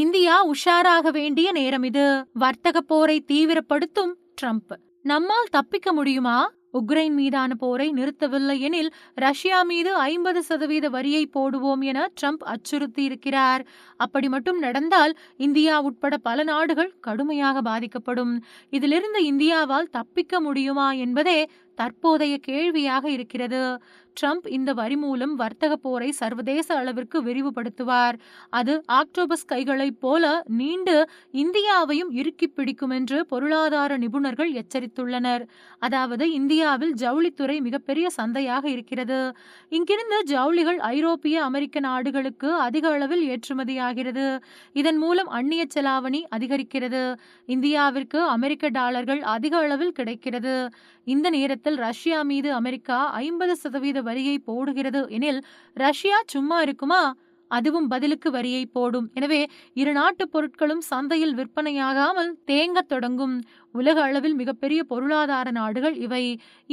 India உஷாராக வேண்டிய நேரம் இது. வர்த்தக போரை தீவிரப்படுத்தும் ட்ரம்ப். நம்மால் தப்பிக்க முடியுமா? உக்ரைன் மீதான போரை நிறுத்தவில்லை எனில் ரஷ்யா மீது ஐம்பது சதவீத வரியை போடுவோம் என ட்ரம்ப் அச்சுறுத்தி இருக்கிறார் அப்படி மட்டும் நடந்தால் இந்தியா உட்பட பல நாடுகள் கடுமையாக பாதிக்கப்படும். இதிலிருந்து இந்தியாவால் தப்பிக்க முடியுமா என்பதே தற்போதைய கேள்வியாக இருக்கிறது. ட்ரம்ப் இந்த வரி மூலம் வர்த்தக போரை சர்வதேச அளவிற்கு விரிவுபடுத்துவார். அது ஆக்டோபஸ் கைகளைப் போல நீண்டு இந்தியாவையும் இறுக்கி பிடிக்கும் என்று பொருளாதார நிபுணர்கள் எச்சரித்துள்ளனர். அதாவது இந்தியாவில் ஜவுளித்துறை மிகப்பெரிய சந்தையாக இருக்கிறது. இங்கிருந்து ஜவுளிகள் ஐரோப்பிய அமெரிக்க நாடுகளுக்கு அதிக அளவில் ஏற்றுமதியாகிறது. இதன் மூலம் அந்நிய செலாவணி அதிகரிக்கிறது. இந்தியாவிற்கு அமெரிக்க டாலர்கள் அதிக அளவில் கிடைக்கிறது. இந்த நேரத்தில் ரஷ்யா மீது அமெரிக்கா ஐம்பது சதவீத வரியை போடுகிறது எனில் ரஷ்யா சும்மா இருக்குமா? அதுவும் பதிலுக்கு வரியை போடும். எனவே இரு நாட்டு பொருட்களும் சந்தையில் விற்பனையாகாமல் தேங்கத் தொடங்கும். உலக அளவில் மிகப்பெரிய பொருளாதார நாடுகள். இவை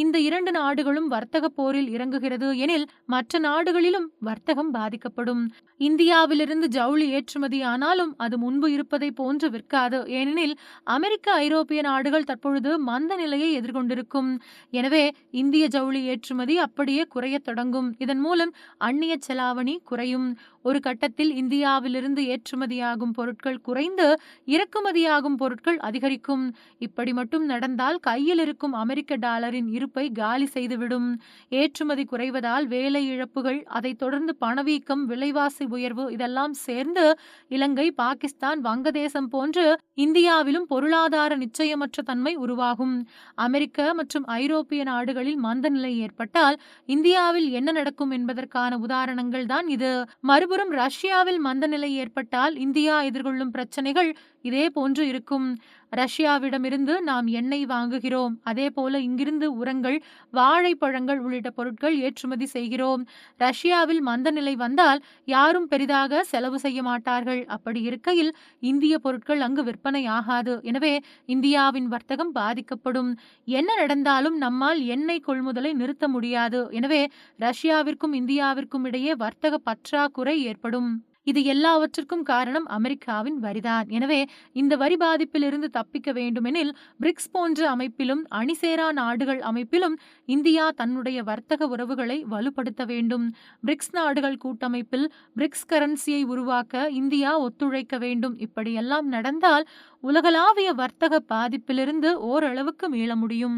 இந்த இரண்டு நாடுகளும் வர்த்தக போரில் இறங்குகிறது எனில் மற்ற நாடுகளிலும் வர்த்தகம் பாதிக்கப்படும். இந்தியாவிலிருந்து ஜவுளி ஏற்றுமதி ஆனாலும் அது முன்பு இருப்பதை போன்று விற்காது. ஏனெனில் அமெரிக்க ஐரோப்பிய நாடுகள் தற்பொழுது மந்த நிலையை எதிர்கொண்டிருக்கும். எனவே இந்திய ஜவுளி ஏற்றுமதி அப்படியே குறைய தொடங்கும். இதன் மூலம் அந்நிய செலாவணி குறையும். ஒரு கட்டத்தில் இந்தியாவிலிருந்து ஏற்றுமதியாகும் பொருட்கள் குறைந்து இறக்குமதியாகும் பொருட்கள் அதிகரிக்கும். இப்படி மட்டும் நடந்தால் கையில் இருக்கும் அமெரிக்க டாலரின் இருப்பை காலி செய்துவிடும். ஏற்றுமதி குறைவதால் வேலை இழப்புகள் அதைத் தொடர்ந்து பணவீக்கம் விலைவாசி உயர்வு இதெல்லாம் சேர்ந்து இலங்கை பாகிஸ்தான் வங்கதேசம் போன்று இந்தியாவிலும் பொருளாதார நிச்சயமற்ற தன்மை உருவாகும். அமெரிக்க மற்றும் ஐரோப்பிய நாடுகளில் மந்த நிலை ஏற்பட்டால் இந்தியாவில் என்ன நடக்கும் என்பதற்கான உதாரணங்கள் தான் இது. மறுபுறம் ரஷ்யாவில் மந்த நிலை ஏற்பட்டால் இந்தியா எதிர்கொள்ளும் பிரச்சனைகள் இதே போன்று இருக்கும். ரஷ்யாவிடமிருந்து நாம் எண்ணெய் வாங்குகிறோம். அதே போல இங்கிருந்து உரங்கள் வாழைப்பழங்கள் உள்ளிட்ட பொருட்கள் ஏற்றுமதி செய்கிறோம். ரஷ்யாவில் மந்த நிலை வந்தால் யாரும் பெரிதாக செலவு செய்ய மாட்டார்கள். அப்படி இருக்கையில் இந்திய பொருட்கள் அங்கு விற்பனை ஆகாது. எனவே இந்தியாவின் வர்த்தகம் பாதிக்கப்படும். என்ன நடந்தாலும் நம்மால் எண்ணெய் கொள்முதலை நிறுத்த முடியாது. எனவே ரஷ்யாவிற்கும் இந்தியாவிற்கும் இடையே வர்த்தக பற்றாக்குறை ஏற்படும். இது எல்லாவற்றிற்கும் காரணம் அமெரிக்காவின் வரிதான். எனவே இந்த வரி பாதிப்பிலிருந்து தப்பிக்க வேண்டுமெனில் பிரிக்ஸ் போன்ற அமைப்பிலும் அணிசேரா நாடுகள் அமைப்பிலும் இந்தியா தன்னுடைய வர்த்தக உறவுகளை வலுப்படுத்த வேண்டும். பிரிக்ஸ் நாடுகள் கூட்டமைப்பில் பிரிக்ஸ் கரன்சியை உருவாக்க இந்தியா ஒத்துழைக்க வேண்டும். இப்படியெல்லாம் நடந்தால் உலகளாவிய வர்த்தக பாதிப்பிலிருந்து ஓரளவுக்கு மீள முடியும்.